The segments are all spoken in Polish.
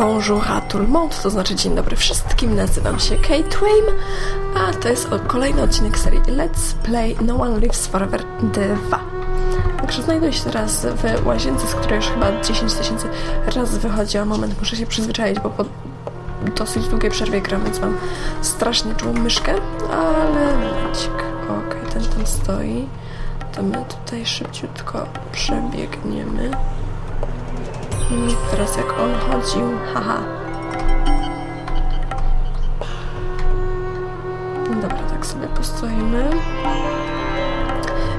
Bonjour à tout le monde, to znaczy dzień dobry wszystkim, nazywam się Kate Wayne, a to jest kolejny odcinek serii Let's Play No One Lives Forever 2. Także znajduję się teraz w łazience, z której już chyba 10 tysięcy razy wychodziłam. Moment, muszę się przyzwyczaić, bo po dosyć długiej przerwie gram, więc mam strasznie czułą myszkę, ale momencik. Okej, ten tam stoi. To my tutaj szybciutko przebiegniemy. I teraz jak on chodził, haha. Dobra, tak sobie postoimy.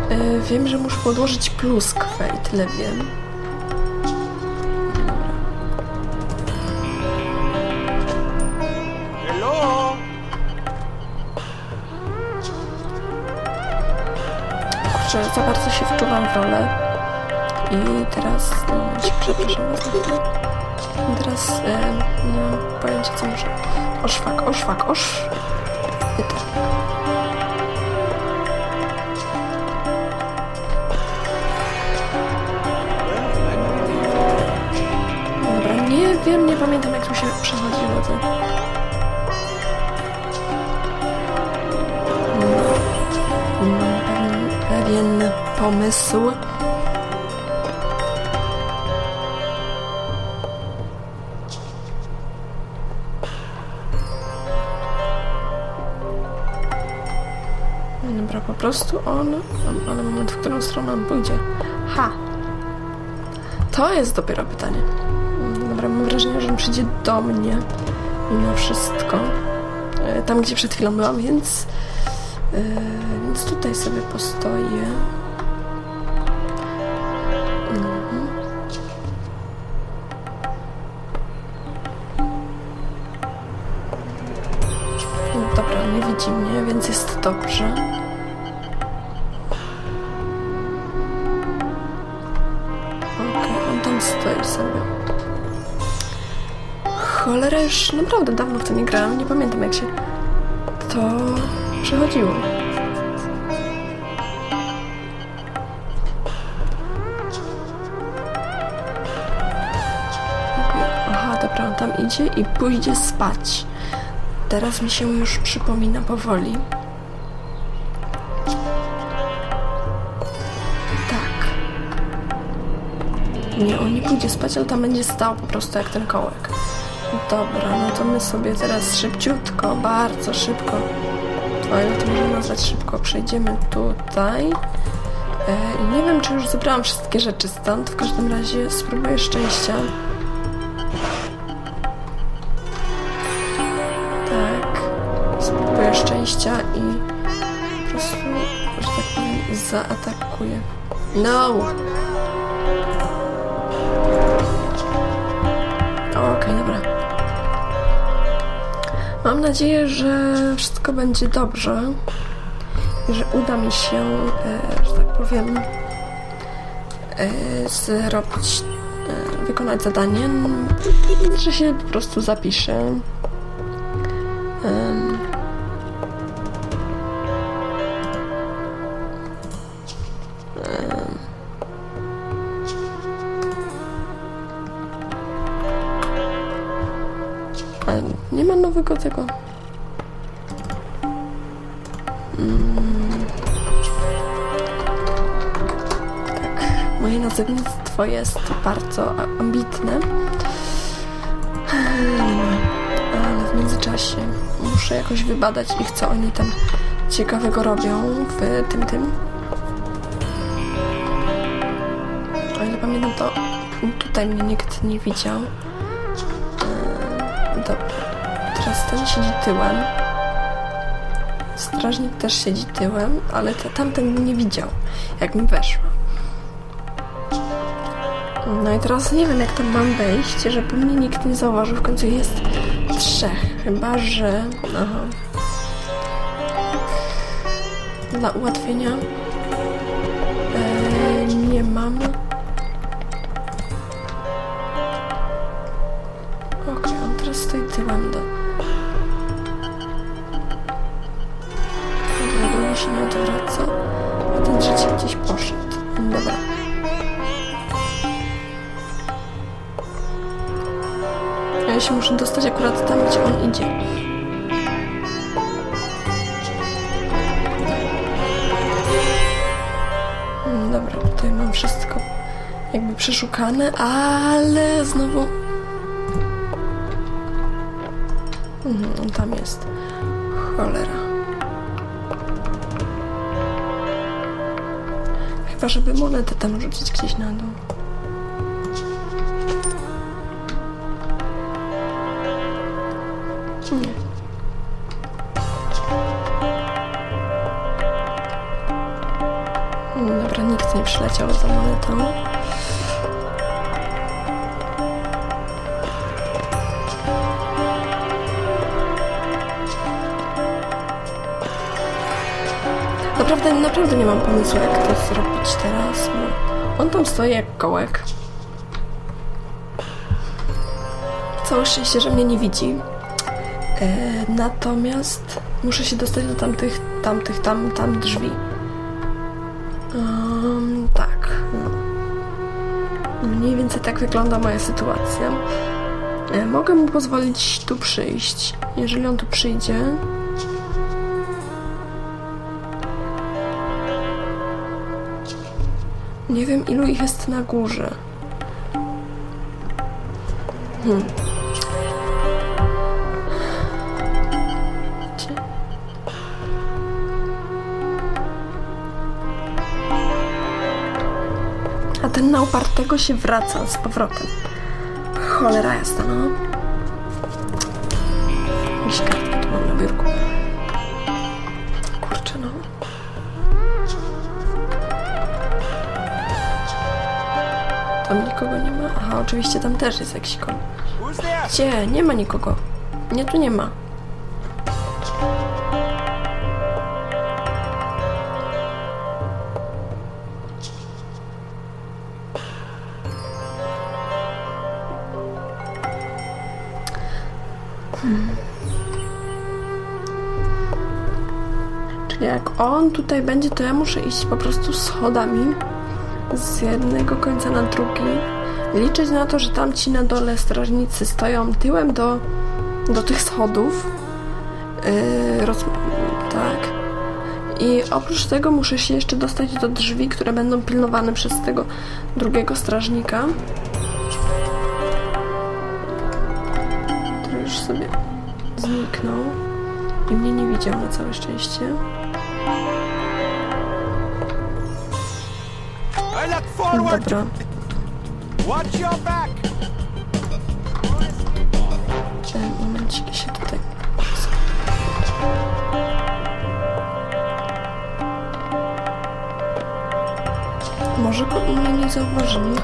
E, wiem, że muszę podłożyć pluskwę i tyle wiem. Kurczę, za bardzo się wczuwam w rolę. I teraz, no, ci przepraszam Teraz e, nie mam pojęcia co muszę. Oszwak, oszwak, osz... Dobra, nie wiem, nie pamiętam jak tu się przechodziło to. Mam pewien, pewien pomysł. Po prostu on, ale moment, w którą stronę on pójdzie. Ha! To jest dopiero pytanie. Dobra, mam wrażenie, że on przyjdzie do mnie mimo wszystko. E, Tam, gdzie przed chwilą byłam, więc... e, Więc tutaj sobie postoję. Mhm. Dobra, nie widzi mnie, więc jest dobrze. Stoi sobie. Cholera, już naprawdę dawno w to nie grałam. Nie pamiętam jak się to przechodziło. Aha, dobra, on tam idzie i pójdzie spać. Teraz mi się już przypomina powoli. Nie, on nie pójdzie spać, ale tam będzie stał po prostu jak ten kołek. Dobra, no to my sobie teraz szybciutko, bardzo szybko, o ile to można nazwać szybko, przejdziemy tutaj. I nie wiem, czy już zebrałam wszystkie rzeczy stąd, w każdym razie spróbuję szczęścia. Tak, spróbuję szczęścia i po prostu, że tak powiem, zaatakuję. No! Mam nadzieję, że wszystko będzie dobrze i że uda mi się, e, że tak powiem, e, zrobić, e, wykonać zadanie, że się po prostu zapiszę. Em. Ale nie ma nowego tego. Mm. Tak, moje nazewnictwo jest bardzo ambitne. Ale w międzyczasie muszę jakoś wybadać ich, co oni tam ciekawego robią w tym tym. O ile pamiętam, to tutaj mnie nikt nie widział. Dobra. Teraz ten siedzi tyłem. Strażnik też siedzi tyłem, ale te, tamten nie widział, jak mi weszła. No i teraz nie wiem, jak tam mam wejść, żeby mnie nikt nie zauważył. W końcu jest trzech, chyba że... Aha. Dla ułatwienia Się nie odwraca, a ten trzeci gdzieś poszedł. Dobra. muszę dostać akurat tam, gdzie on idzie. Mm, Dobra, tutaj mam wszystko jakby przeszukane, ale znowu... Mhm, tam jest. Cholera. Chyba, żeby monetę tam rzucić gdzieś na dół. Nie. Mm, Dobra, nikt nie przyleciał za monetą. Naprawdę, nie mam pomysłu, jak to zrobić teraz, bo on tam stoi jak kołek. Całe szczęście, że mnie nie widzi. E, natomiast muszę się dostać do tamtych, tamtych, tam, tam drzwi. Um, tak. No. Mniej więcej tak wygląda moja sytuacja. E, mogę mu pozwolić tu przyjść. Jeżeli on tu przyjdzie, Nie wiem, ilu ich jest na górze. Hmm. A ten na upartego się wraca z powrotem. Cholera jasna, no. Oczywiście tam też jest jakiś koń. Gdzie? Nie ma nikogo. Nie, tu nie ma. Hmm. Czyli jak on tutaj będzie, to ja muszę iść po prostu schodami z jednego końca na drugi. Liczyć na to, że tam ci na dole strażnicy stoją tyłem do, do tych schodów. Yy, roz... Tak. I oprócz tego muszę się jeszcze dostać do drzwi, które będą pilnowane przez tego drugiego strażnika. Który już sobie zniknął i mnie nie widział na całe szczęście. Dobra. Watch your back. Momencik się tutaj. Może go mnie nie zauważyli.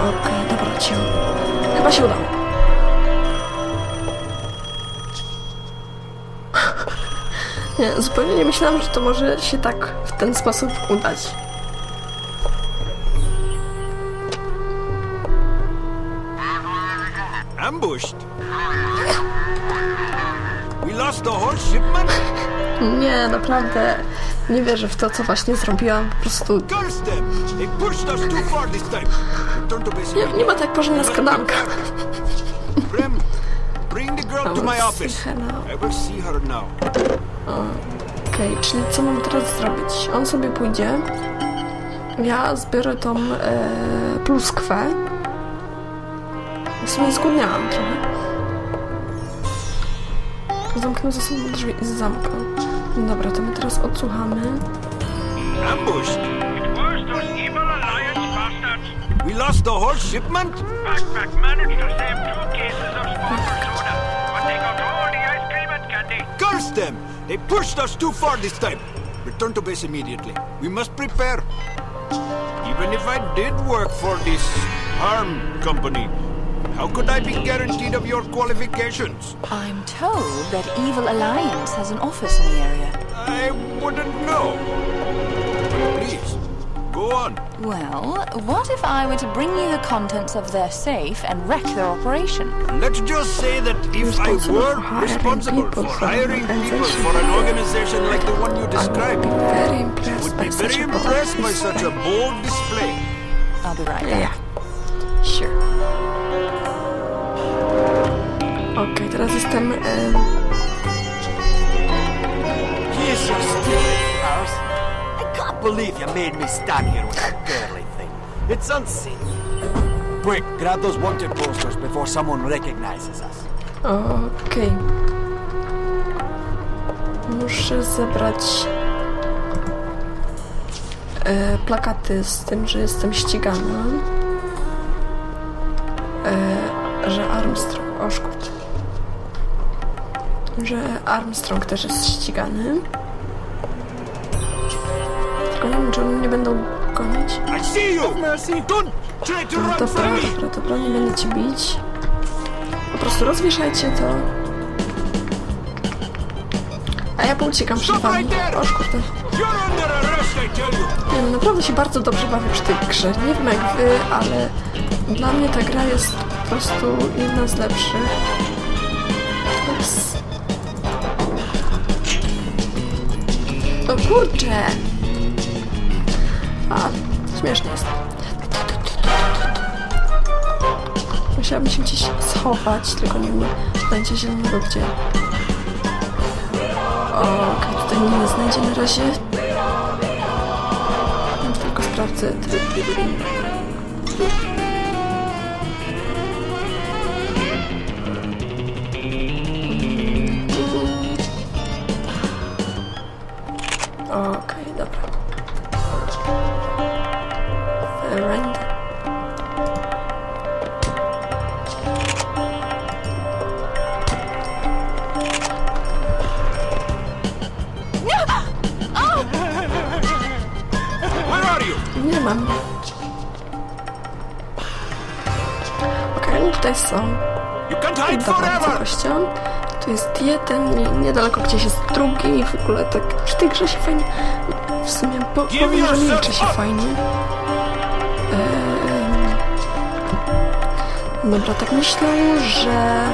Okej, dobra, cię. Chyba się udało. Nie, zupełnie nie myślałam, że to może się tak w ten sposób udać. Ambushed. We lost the whole shipment. Nie, naprawdę nie wierzę w to, co właśnie zrobiłam. Po prostu Curse them. They pushed us too far this time. Return to base. nie, nie ma tak porządna skradanka. Prem, bring the girl to my office. Hello. I will see her now. Okej, czyli co mam teraz zrobić? On sobie pójdzie. Ja zbiorę tą e, pluskwę. W sumie zgłodniałam trochę. Zamknął za sobą drzwi i zamknął. Dobra, to my teraz odsłuchamy. Ambushed. It was those evil Alliance bastards. We lost the whole shipment. Backpack managed to save two cases of sponsor soda, but they got all the ice cream and candy. Curse them. They pushed us too far this time. Return to base immediately. We must prepare. Even if I did work for this harm company, how could I be guaranteed of your qualifications? I'm told that Evil Alliance has an office in the area. I wouldn't know. Please, Go on. Well, what if I were to bring you the contents of their safe and wreck their operation? Let's just say that if I were for responsible people for for hiring people for an organization like the one you I would described, be very impressed would by be such very a bold impressed by such a display. bold display. I'll be right Yeah, back. sure. Okej, teraz jestem... em, eh, believe you made me stand here with that girly thing. It's unsafe. Quick, grab those wanted posters before someone recognizes us. Okej. Muszę zebrać e, plakaty z tym, że jestem ścigana. E, że Armstrong. O szkód. Że Armstrong też jest ścigany. Mnie będą gonić. I see you! Mercy! Don't try to No run dobra, from me! dobra, dobra, nie będę cię bić. Po prostu rozwieszajcie to. A ja pouciekam przed wami. right there! O kurde. You're under arrest, I tell you! Nie no, naprawdę się bardzo dobrze bawię przy tej grze. Nie wiem jak wy, ale dla mnie ta gra jest po prostu jedna z lepszych. Ups. O kurczę! A, śmiesznie jest. Musiałabym się gdzieś schować, tylko nie wiem, będzie zielonego gdzie. Okej, tutaj mnie nie znajdzie na razie. Tylko sprawdzę tryb. Mam. Okej, no tutaj są. Dobra, forever! całością. Tu jest jeden, nie- niedaleko gdzieś jest drugi i w ogóle tak przy tej grze się fajnie... W sumie po, powiem, że milczy się fajnie. Ehm, dobra, tak myślę, że...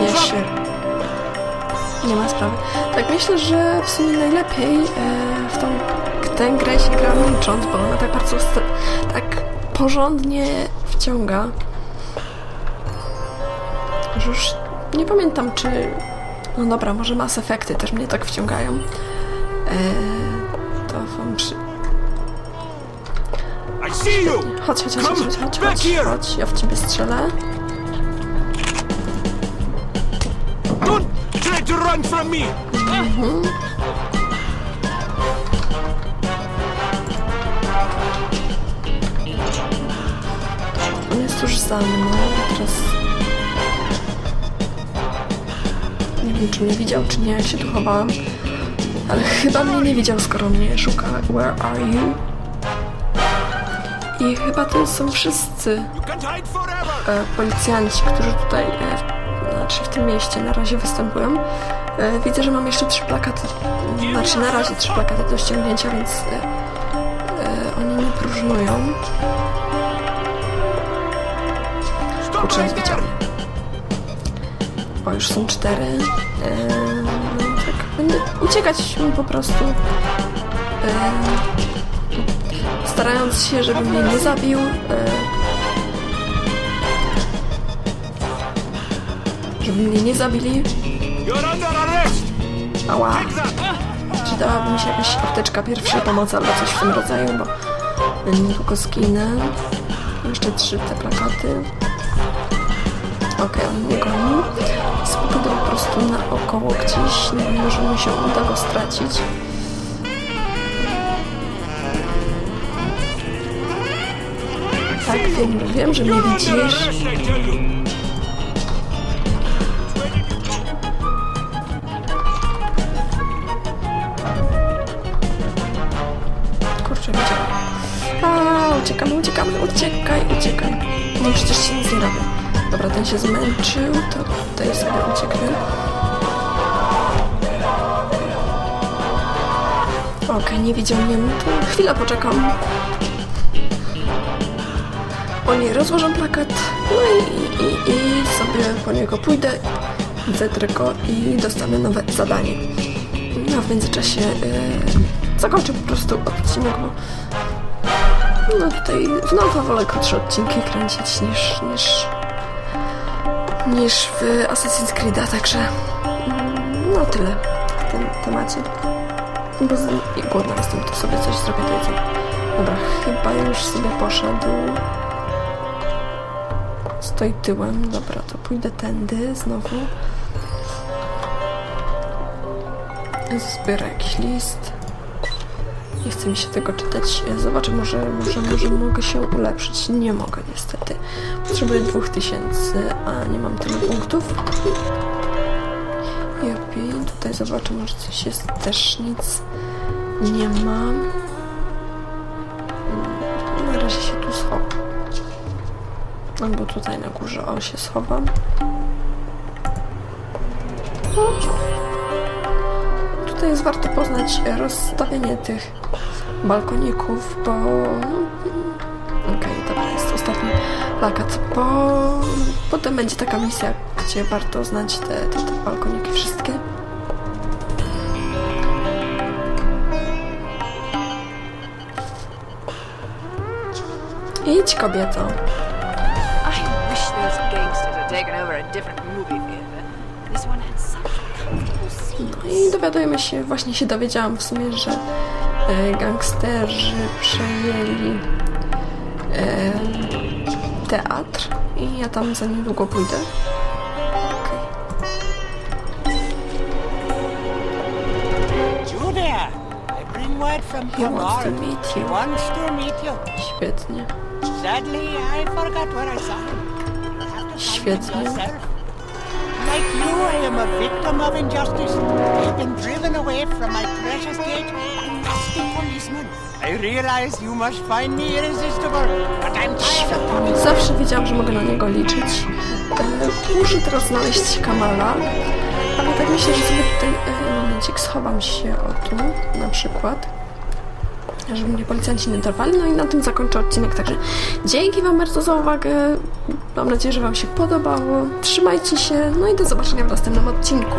Ja się... Nie ma sprawy. Tak myślę, że w sumie najlepiej e, w tą tę grę się gra milcząc, bo ona tak bardzo tak porządnie wciąga. Że już nie pamiętam, czy... No dobra, może Mass Effecty też mnie tak wciągają. E, to wam przy... Chodź, chodź, chodź, chodź, chodź, chodź, chodź, chodź, ja w ciebie strzelę. Run from me! On jest już za mną, teraz... Nie wiem, czy mnie widział, czy nie, jak się tu chowałam. Ale chyba mnie nie widział, skoro mnie szuka. Where are you? I chyba to są wszyscy e, policjanci, którzy tutaj, e, znaczy w tym mieście na razie występują. E, widzę, że mam jeszcze trzy plakaty, znaczy na razie trzy plakaty do ściągnięcia, więc e, e, oni nie próżnują. Kurczę, right widział there! mnie. O, już są cztery. No tak, będę uciekać po prostu. Starając się, żeby mnie nie zabił. Żeby mnie nie zabili. You're under arrest! Ała. Mi się jakaś apteczka pierwszej pomocy albo coś w tym rodzaju, bo niedługo zginę. Jeszcze trzy te plakaty. Okej, on mnie goni. Spokojnie po prostu naokoło gdzieś. Nie wiem, może mi się uda go stracić. Tak, wiem, wiem, że mnie widzisz. Uciekamy, uciekamy, uciekaj, uciekaj. No przecież się nic nie robię. Dobra, ten się zmęczył, to tutaj sobie ucieknę. Okej, nie widział mnie, no to chwilę poczekam. Oni rozłożą plakat, no i, i, i sobie po niego pójdę, zetrę go i dostanę nowe zadanie. No w międzyczasie yy, zakończę po prostu odcinek, bo no tutaj znowu wolę krótsze odcinki kręcić niż, niż, niż w Assassin's Creed'a, także mm, no tyle w tym temacie. Bo z, głodna jestem, to sobie coś zrobię do jedzenia. Dobra, chyba już sobie poszedł. Stoi tyłem, dobra, to pójdę tędy znowu. Zbiorę jakiś list. Nie chce mi się tego czytać. Zobaczę, może, może, może mogę się ulepszyć. Nie mogę niestety. Potrzebuję 2000, a nie mam tylu punktów. Jopi, tutaj zobaczę, może coś jest. Też nic nie mam. Mm, Na razie się tu schowam. Albo tutaj na górze, o, się schowam. Tutaj jest warto poznać rozstawienie tych balkoników, bo... No, Okej, dobra, jest ostatni plakat, bo potem będzie taka misja, gdzie warto znać te, te, te balkoniki wszystkie. Idź, kobieto. I wish those gangsters had taken over a different movie theater. This one had such i dowiadujemy się, właśnie się dowiedziałam w sumie, że e, gangsterzy przejęli e, teatr i ja tam za niedługo pójdę. Word from He wants to Kamar. meet He you. wants to meet you. Świetnie. Sadly, I forgot where I saw him Świetnie. Victim of injustice. I've been driven away from my precious gate by nasty policemen. I realize you must find me irresistible, but I'm tired of talking Zawsze wiedziałam, że mogę na niego liczyć. E, muszę teraz znaleźć Kamala, ale tak myślę, że sobie tutaj e, schowam się o tu na przykład. Żeby mnie policjanci nie dorwali. No i na tym zakończę odcinek. Także dzięki Wam bardzo za uwagę. Mam nadzieję, że Wam się podobało. Trzymajcie się. No i do zobaczenia w następnym odcinku.